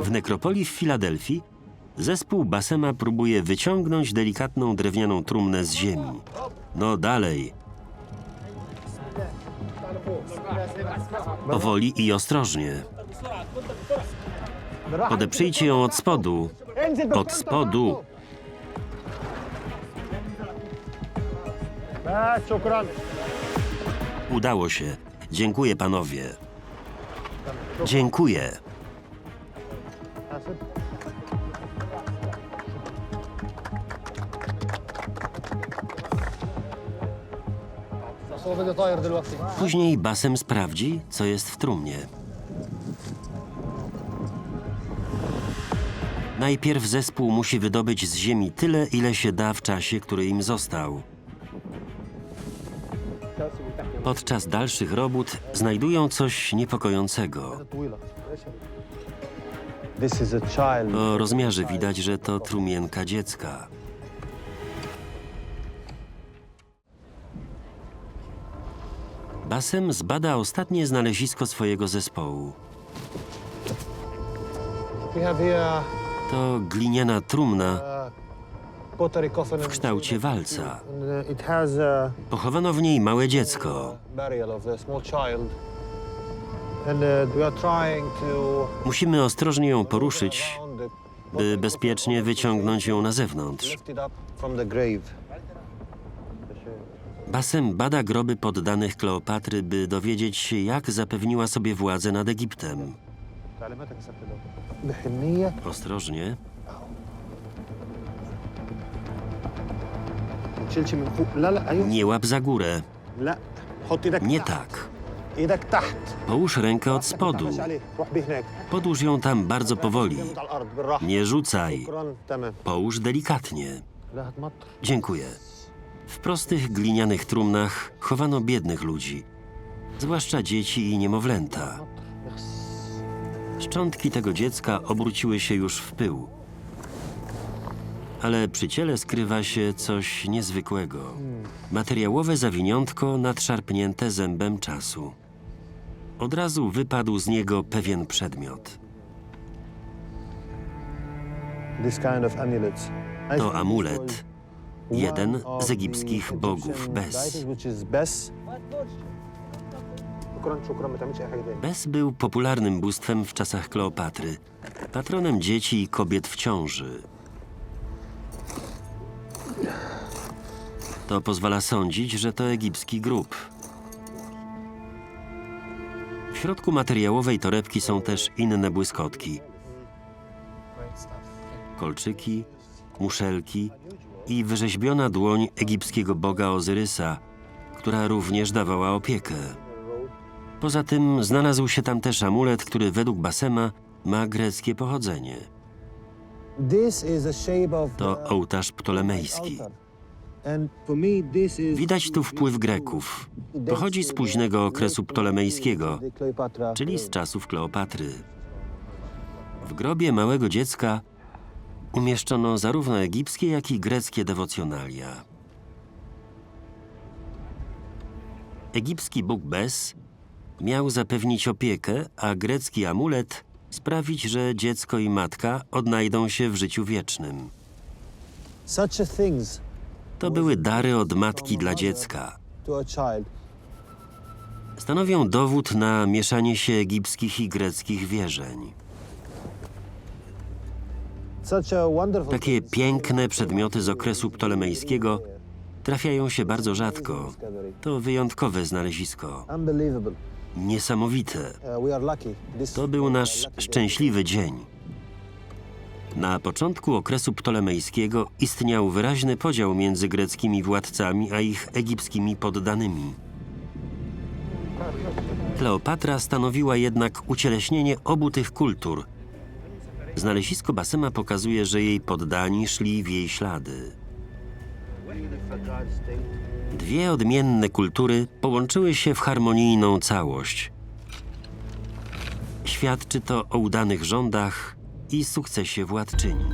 W nekropolii w Filadelfii zespół Basema próbuje wyciągnąć delikatną drewnianą trumnę z ziemi. No dalej. Powoli i ostrożnie. Podeprzyjcie ją od spodu. Od spodu. Udało się. Dziękuję panowie. Dziękuję. Później Basem sprawdzi, co jest w trumnie. Najpierw zespół musi wydobyć z ziemi tyle, ile się da w czasie, który im został. Podczas dalszych robót znajdują coś niepokojącego. Po rozmiarze widać, że to trumienka dziecka. Basem zbada ostatnie znalezisko swojego zespołu. Here To gliniana trumna uh, w kształcie walca. uh, Pochowano w niej małe dziecko. Musimy ostrożnie ją poruszyć, by bezpiecznie wyciągnąć ją na zewnątrz. Basem bada groby poddanych Kleopatry, by dowiedzieć się, jak zapewniła sobie władzę nad Egiptem. Ostrożnie. Nie łap za górę. Nie tak. Połóż rękę od spodu. Podłóż ją tam bardzo powoli. Nie rzucaj. Połóż delikatnie. Dziękuję. W prostych glinianych trumnach chowano biednych ludzi, zwłaszcza dzieci i niemowlęta. Szczątki tego dziecka obróciły się już w pył. Ale przy ciele skrywa się coś niezwykłego. Materiałowe zawiniątko nadszarpnięte zębem czasu. Od razu wypadł z niego pewien przedmiot. To amulet, jeden z egipskich bogów Bes. Bes był popularnym bóstwem w czasach Kleopatry, patronem dzieci i kobiet w ciąży. To pozwala sądzić, że to egipski grób, w środku materiałowej torebki są też inne błyskotki. Kolczyki, muszelki i wyrzeźbiona dłoń egipskiego boga Ozyrysa, która również dawała opiekę. Poza tym znalazł się tam też amulet, który według Basema ma greckie pochodzenie. To ołtarz ptolemejski. Widać tu wpływ Greków. Pochodzi z późnego okresu ptolemejskiego, czyli z czasów Kleopatry. W grobie małego dziecka umieszczono zarówno egipskie, jak i greckie dewocjonalia. Egipski bóg Bes miał zapewnić opiekę, a grecki amulet sprawić, że dziecko i matka odnajdą się w życiu wiecznym. Such a things To były dary od matki dla dziecka. Stanowią dowód na mieszanie się egipskich i greckich wierzeń. Takie piękne przedmioty z okresu ptolemejskiego trafiają się bardzo rzadko. To wyjątkowe znalezisko. Niesamowite. Uh, To był nasz szczęśliwy dzień. Na początku okresu ptolemejskiego istniał wyraźny podział między greckimi władcami a ich egipskimi poddanymi. Kleopatra stanowiła jednak ucieleśnienie obu tych kultur. Znalezisko Basema pokazuje, że jej poddani szli w jej ślady. Dwie odmienne kultury połączyły się w harmonijną całość. Świadczy to o udanych rządach i sukcesie władczyni.